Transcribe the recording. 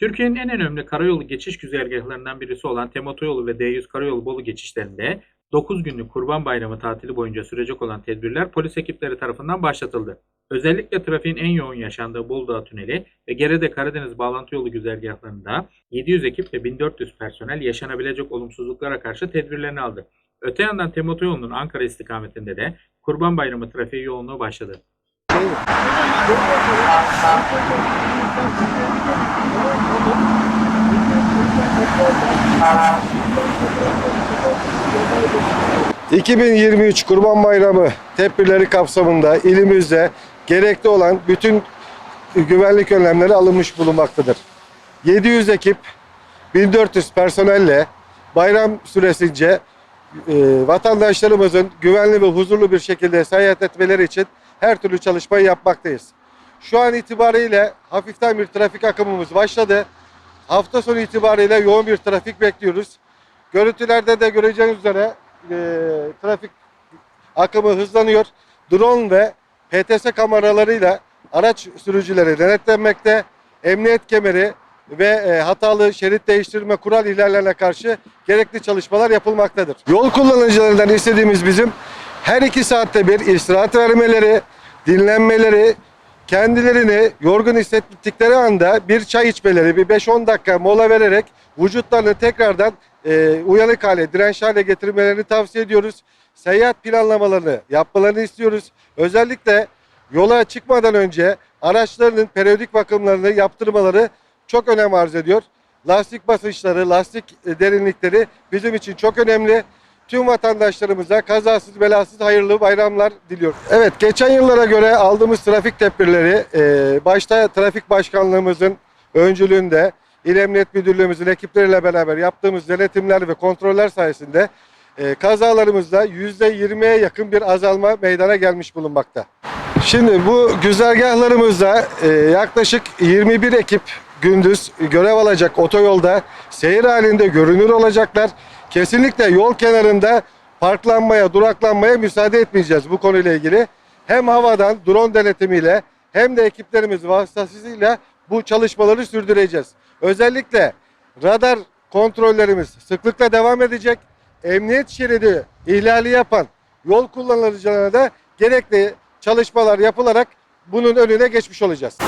Türkiye'nin en önemli karayolu geçiş güzergahlarından birisi olan Temotoyolu ve D100 Karayolu Bolu geçişlerinde 9 günlük Kurban Bayramı tatili boyunca sürecek olan tedbirler polis ekipleri tarafından başlatıldı. Özellikle trafiğin en yoğun yaşandığı Bolu Dağı Tüneli ve Gerede Karadeniz bağlantı yolu güzergahlarında 700 ekip ve 1400 personel yaşanabilecek olumsuzluklara karşı tedbirlerini aldı. Öte yandan Temotoyolu'nun Ankara istikametinde de Kurban Bayramı trafiği yoğunluğu başladı. ...2023 Kurban Bayramı tedbirleri kapsamında ilimizde gerekli olan bütün güvenlik önlemleri alınmış bulunmaktadır. 700 ekip, 1400 personelle bayram süresince e, vatandaşlarımızın güvenli ve huzurlu bir şekilde seyahat etmeleri için her türlü çalışmayı yapmaktayız. Şu an itibariyle hafiften bir trafik akımımız başladı. Hafta sonu itibariyle yoğun bir trafik bekliyoruz. Görüntülerde de göreceğiniz üzere e, trafik akımı hızlanıyor. Drone ve PTS kameralarıyla araç sürücüleri denetlenmekte. Emniyet kemeri ve e, hatalı şerit değiştirme kural ihlallerine karşı gerekli çalışmalar yapılmaktadır. Yol kullanıcılarından istediğimiz bizim her iki saatte bir istirahat vermeleri, dinlenmeleri, kendilerini yorgun hissettikleri anda bir çay içmeleri, bir 5-10 dakika mola vererek vücutlarını tekrardan e, uyanık hale, direnç hale getirmelerini tavsiye ediyoruz. Seyahat planlamalarını yapmalarını istiyoruz. Özellikle yola çıkmadan önce araçlarının periyodik bakımlarını yaptırmaları çok önem arz ediyor. Lastik basınçları, lastik e, derinlikleri bizim için çok önemli. Tüm vatandaşlarımıza kazasız belasız hayırlı bayramlar diliyorum. Evet geçen yıllara göre aldığımız trafik tedbirleri e, başta trafik başkanlığımızın öncülüğünde İl Emniyet Müdürlüğümüzün ekipleriyle beraber yaptığımız denetimler ve kontroller sayesinde e, kazalarımızda %20'ye yakın bir azalma meydana gelmiş bulunmakta. Şimdi bu güzergahlarımızda e, yaklaşık 21 ekip gündüz görev alacak otoyolda seyir halinde görünür olacaklar. Kesinlikle yol kenarında parklanmaya, duraklanmaya müsaade etmeyeceğiz bu konuyla ilgili. Hem havadan drone denetimiyle hem de ekiplerimiz vasıtasıyla bu çalışmaları sürdüreceğiz. Özellikle radar kontrollerimiz sıklıkla devam edecek. Emniyet şeridi ihlali yapan yol kullanıcılarına da gerekli çalışmalar yapılarak bunun önüne geçmiş olacağız.